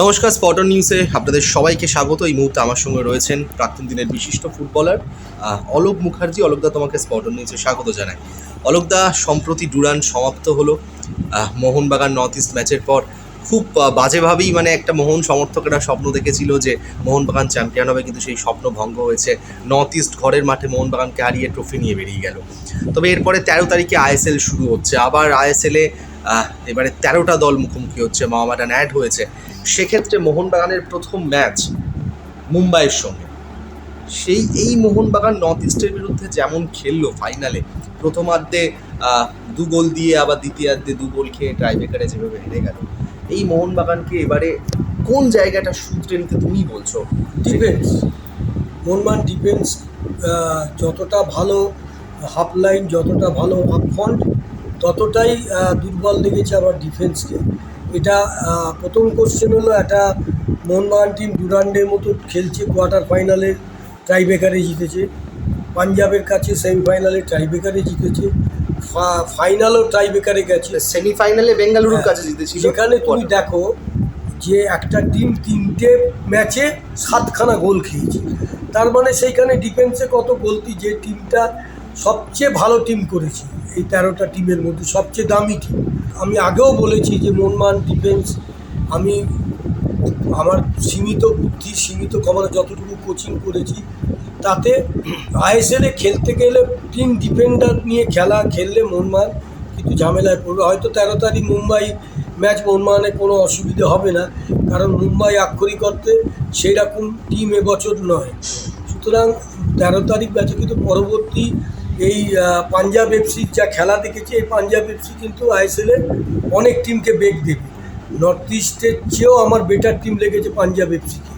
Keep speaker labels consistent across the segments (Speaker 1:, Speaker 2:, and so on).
Speaker 1: নমস্কার স্পটন নিউজে আপনাদের সবাইকে স্বাগত। এই মুহূর্তে আমার সঙ্গে রয়েছেন প্রাক্তন দিনের বিশিষ্ট ফুটবলার অলোক মুখার্জি। অলোকদা তোমাকে স্পটন নিউজে স্বাগত জানাই। অলোকদা সম্প্রতি ডুরান সমাপ্ত হলো মোহনবাগান নর্থ ইস্ট ম্যাচের পর। খুব বাজেভাবেই মানে একটা মোহন সমর্থকেরা স্বপ্ন দেখেছিল যে মোহনবাগান চ্যাম্পিয়ন হবে, কিন্তু সেই স্বপ্ন ভঙ্গ হয়েছে। নর্থ ইস্ট ঘরের মাঠে মোহনবাগানকে হারিয়ে ট্রফি নিয়ে বেরিয়ে গেল। তবে এরপরে তেরো তারিখে আইএসএল শুরু হচ্ছে। আবার আইএসএলে এবারে তেরোটা দল মুখোমুখি হচ্ছে, মোহামেডান অ্যাড হয়েছে। সেক্ষেত্রে মোহনবাগানের প্রথম ম্যাচ মুম্বাইয়ের সঙ্গে। সেই, এই মোহনবাগান নর্থ ইস্টের বিরুদ্ধে যেমন খেললো ফাইনালে প্রথমার্ধে দু গোল দিয়ে, আবার দ্বিতীয়ার্ধে দু গোল খেয়ে টাইব্রেকারে যেভাবে হেরে গেল। এই মোহনবাগানকে এবারে কোন জায়গাটা সূত্রে নিতে তুমি বলছো?
Speaker 2: ডিফেন্স মোহনবাগান ডিফেন্স যতটা ভালো হাফ লাইন যতটা ভালো আপ ফ্রন্ট ততটাই দুর্বল লেগেছে আবার ডিফেন্সকে এটা প্রথম কোশ্চেন হলো একটা মোহনবাগান টিম ডুরান্ডের মতো খেলছে কোয়ার্টার ফাইনালে টাইব্রেকারে জিতেছে। পাঞ্জাবের কাছে সেমিফাইনালে টাইব্রেকারে জিতেছে। ফাইনালও টাইব্রেকারে গেছে।
Speaker 1: সেমিফাইনালে বেঙ্গালুরুর কাছে জিতেছিল
Speaker 2: সেখানে তুমি দেখো যে একটা টিম তিনটে ম্যাচে সাতখানা গোল খেয়েছে। তার মানে সেইখানে ডিফেন্সে কত গলতি যে টিমটা সবচেয়ে ভালো টিম করেছে। এই তেরোটা টিমের মধ্যে সবচেয়ে দামি টিম আমি আগেও বলেছি যে মনমান ডিফেন্স আমি আমার সীমিত বুদ্ধি, সীমিত ক্ষমতা যতটুকু কোচিং করেছি, তাতে আইএসএলে খেলতে গেলে তিন ডিফেন্ডার নিয়ে খেলা, খেললে মনমান, কিন্তু ঝামেলায় পড়বে। হয়তো তেরো তারিখ মুম্বাই ম্যাচ মনমানে কোনো অসুবিধে হবে না, কারণ মুম্বাই আক্ষরিক অর্থে সেই রকম টিম এবছর নয়। সুতরাং তেরো তারিখ ম্যাচে কিন্তু পরবর্তী এই পাঞ্জাব এফসির যা খেলা দেখেছি এই পাঞ্জাব এফসি কিন্তু আইএসএলের অনেক টিমকে বেগ দেবে। নর্থ ইস্টের চেয়েও আমার বেটার টিম লেগেছে পাঞ্জাব এফসিকে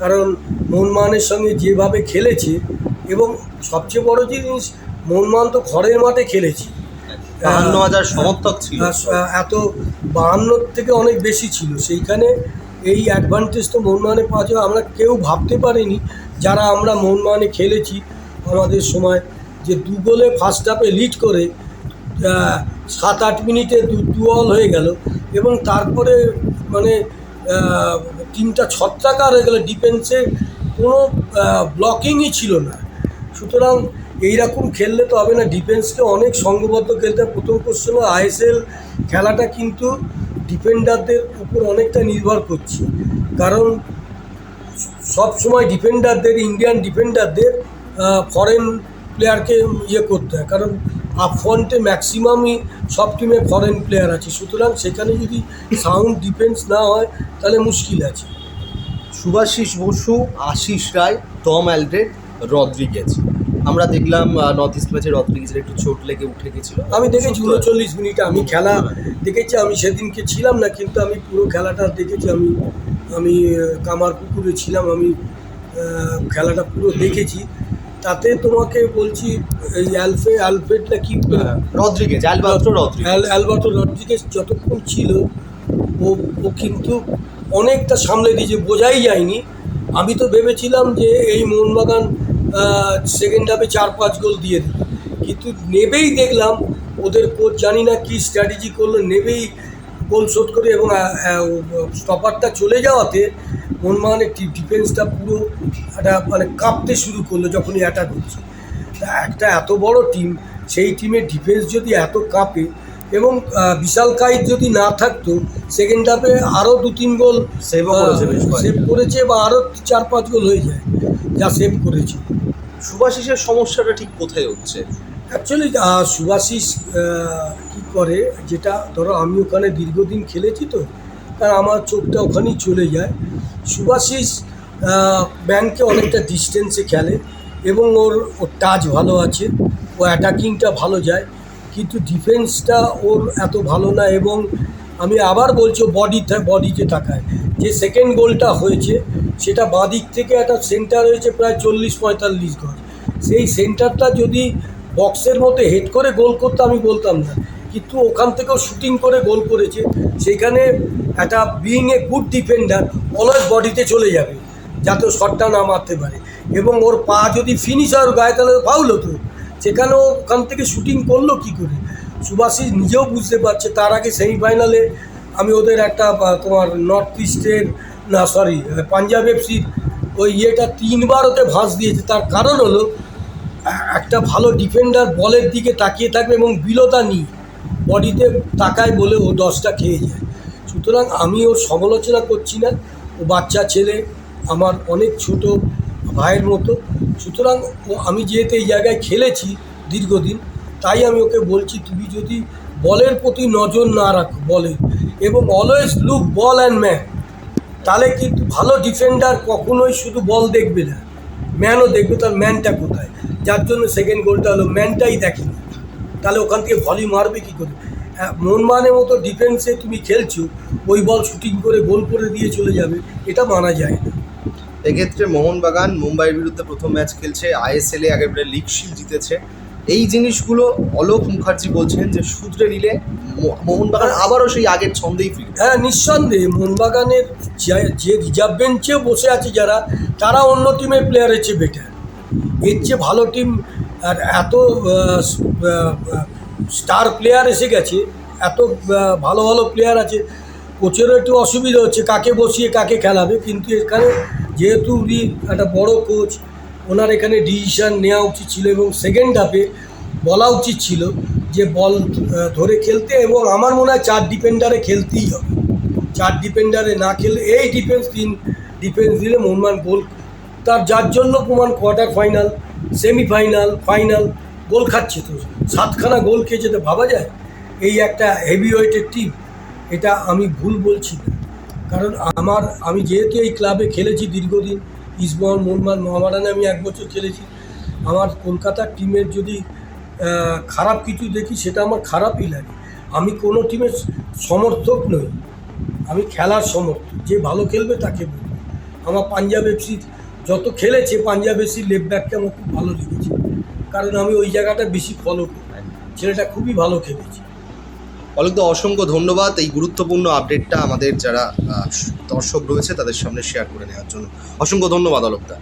Speaker 2: কারণ মোহনবাগানের সঙ্গে যেভাবে খেলেছে এবং সবচেয়ে বড় জিনিস মোহনবাগান তো ঘরের মাঠে খেলেছে।
Speaker 1: বাহান্ন হাজার সমর্থক ছিল।
Speaker 2: এত বাহান্নর থেকে অনেক বেশি ছিল। সেইখানে এই অ্যাডভান্টেজ তো মোহনবাগানে পাওয়া যাবে আমরা কেউ ভাবতে পারিনি যারা আমরা মোহনবাগানে খেলেছি আমাদের সময় যে দু গোলে ফার্স্ট হাফে লিড করে সাত আট মিনিটে দু দু অল হয়ে গেল এবং তারপরে মানে টিমটা ছত্রাকার হয়ে গেল। ডিফেন্সে কোনো ব্লকিংই ছিল না। সুতরাং এইরকম খেললে তো হবে না। ডিফেন্সকে অনেক সংঘবদ্ধ খেলতে প্রথম কোশ্চেন আইএসএল খেলাটা কিন্তু ডিফেন্ডারদের উপর অনেকটা নির্ভর করছে। কারণ সব সময় ডিফেন্ডারদের ইন্ডিয়ান ডিফেন্ডারদের ফরেন প্লেয়ারকে ইয়ে করতে হয়। কারণ আপ ফ্রন্টে ম্যাক্সিমামই সব টিমে ফরেন প্লেয়ার আছে। সুতরাং সেখানে যদি সাউন্ড ডিফেন্স না হয় তাহলে মুশকিল আছে।
Speaker 1: Subhashis Basu Ashis Roy Tom Aldred Rodriguez. আমরা দেখলাম নর্থ ইস্ট ম্যাচে রদ্রিগেজের একটু চোট লেগে উঠে গেছিল।
Speaker 2: আমি দেখেছি উনচল্লিশ মিনিটে। আমি খেলা দেখেছি আমি সেদিনকে ছিলাম না কিন্তু আমি পুরো খেলাটা দেখেছি। আমি আমি কামার পুকুরে ছিলাম। আমি খেলাটা পুরো দেখেছি। তাতে তোমাকে বলছি এই অ্যালফে অ্যালফ্রেডটা কি
Speaker 1: Rodriguez Alberto Rodriguez
Speaker 2: Al Alberto Rodriguez যতক্ষণ ছিল ও ও কিন্তু অনেকটা সামলে দিয়েছে বোঝাই যায়নি। আমি তো ভেবেছিলাম যে এই মোহনবাগান সেকেন্ড হাফে চার পাঁচ গোল দিয়ে দেবে। কিন্তু নেবেই দেখলাম ওদের কোচ জানি না কি স্ট্র্যাটেজি করল নেবেই গোল শোধ করে এবং স্টপারটা চলে যাওয়াতে মোহনবাগানের ডিফেন্সটা পুরো একটা মানে কাঁপতে শুরু করল যখনই অ্যাটাক হচ্ছে। তা একটা এত বড় টিম সেই টিমের ডিফেন্স যদি এত কাঁপে এবং আহ, বিশাল কাইত যদি না থাকতো সেকেন্ড হাফে আরও দু তিন গোল। সেভ করেছে বা আরও চার পাঁচ গোল হয়ে যায় যা সেভ করেছে।
Speaker 1: সুভাশিসের সমস্যাটা ঠিক কোথায় হচ্ছে?
Speaker 2: অ্যাকচুয়ালি সুভাশিস কী করে যেটা ধরো আমি ওখানে দীর্ঘদিন খেলেছি তো কারণ আমার চোখটা ওখানেই চলে যায়। সুভাশিস ব্যাংকে অনেকটা ডিস্টেন্সে খেলে এবং ওর ওর টাচ ভালো আছে, ও অ্যাটাকিংটা ভালো যায়, কিন্তু ডিফেন্সটা ওর এত ভালো না এবং আমি আবার বলছি বডি বডিতে তাকায়। যে সেকেন্ড গোলটা হয়েছে, সেটা বাঁ দিক থেকে একটা সেন্টার হয়েছে প্রায় চল্লিশ, পঁয়তাল্লিশ গজ। সেই সেন্টারটা যদি বক্সের মধ্যে হেড করে গোল করতে আমি বলতাম না। কিন্তু ওখান থেকেও শুটিং করে গোল করেছে। সেখানে একটা being a good defender always বডিতে চলে যাবে, যাতে শটটা না মারতে পারে। এবং ওর পা যদি ফিনিশ ওর গায়ে তাহলে ফাউল হতো। সেখানেও ওখান থেকে শুটিং করল কি করে? সুভাষিস নিজেও বুঝতে পারছে, তার আগে সেমিফাইনালে আমি ওদের একটা তোমার নর্থ ইস্টের না সরি পাঞ্জাব এফসির ওই ইয়েটা তিনবার ওতে ভাঁজ দিয়েছে। তার কারণ হলো একটা ভালো ডিফেন্ডার বলের দিকে তাকিয়ে থাকবে এবং বিলতা নিয়ে বডিতে তাকায় বলে ও দশটা খেয়ে যায়। সুতরাং আমি ওর সমালোচনা করছি না। ও বাচ্চা ছেলে, আমার অনেক ছোট ভাইয়ের মতো। সুতরাং ও আমি যেহেতু এই জায়গায় খেলেছি দীর্ঘদিন, তাই আমি ওকে বলছি, তুমি যদি বলের প্রতি নজর না রাখো বলের এবং always look ball and man তাহলে কিন্তু ভালো ডিফেন্ডার কখনোই শুধু বল দেখবে না ম্যানও দেখবে, তার ম্যানটা কোথায়? যার জন্য সেকেন্ড গোলটা হলো ম্যানটাই দেখেনি তাহলে ওখান থেকে ভলি মারবে কী করে? হ্যাঁ, মনমানের মতো ডিফেন্সে তুমি খেলছো ওই বল শুটিং করে গোল করে দিয়ে চলে যাবে এটা মানা যায় না।
Speaker 1: এক্ষেত্রে মোহনবাগান মুম্বাইয়ের বিরুদ্ধে প্রথম ম্যাচ খেলছে আইএসএল একেবারে লিগ শিল জিতেছে। এই জিনিসগুলো অলোক মুখার্জি বলছেন যে শুধরে নিলে মোহনবাগান আবারও সেই আগের ছন্দেই ফিরবে
Speaker 2: হ্যাঁ নিঃসন্দেহে মোহনবাগানের যে- রিজার্ভ বেঞ্চেও বসে আছে যারা তারা অন্য টিমের প্লেয়ারের চেয়ে বেটার এর চেয়ে ভালো টিম আর এত স্টার প্লেয়ার এসে গেছে, এত ভালো ভালো প্লেয়ার আছে, কোচেরও একটু অসুবিধা হচ্ছে, কাকে বসিয়ে কাকে খেলাবে, কিন্তু এখানে যেহেতু উনি একটা বড় কোচ ওনার এখানে ডিসিশন নেওয়া উচিত ছিল এবং সেকেন্ড হাফে বলা উচিত ছিল যে বল ধরে খেলতে এবং আমার মনে হয় চার ডিফেন্ডারে খেলতেই হবে। চার ডিফেন্ডারে না খেলে এই ডিফেন্স তিন ডিফেন্স দিলে মোহনবাগান গোল তার যার জন্য প্রমাণ quarter final semifinal final goal খাচ্ছে তো। সাতখানা গোল খেয়েছে তো ভাবা যায়? এই একটা হেভি ওয়েটের টিম এটা আমি ভুল বলছি না। কারণ আমার, আমি যেহেতু এই ক্লাবে খেলেছি দীর্ঘদিন ইসবহল মোহনবাগান মহামারানে আমি এক বছর খেলেছি। আমার কলকাতার টিমের যদি খারাপ কিছু দেখি, সেটা আমার খারাপই লাগে। আমি কোনো টিমের সমর্থক নই। আমি খেলার সমর্থক। যে ভালো খেলবে তাকে বলব। আমার পাঞ্জাব এফসি যত খেলেছে, পাঞ্জাব সেই লেফট ব্যাককে আমার খুব ভালো লেগেছে কারণ আমি ওই জায়গাটা বেশি ফলো করি। ছেলেটা খুবই ভালো খেলেছে।
Speaker 1: অলোকদা অসংখ্য ধন্যবাদ। এই গুরুত্বপূর্ণ আপডেটটা আমাদের যারা দর্শক রয়েছে, তাদের সামনে শেয়ার করে নেওয়ার জন্য। অসংখ্য ধন্যবাদ অলোকদা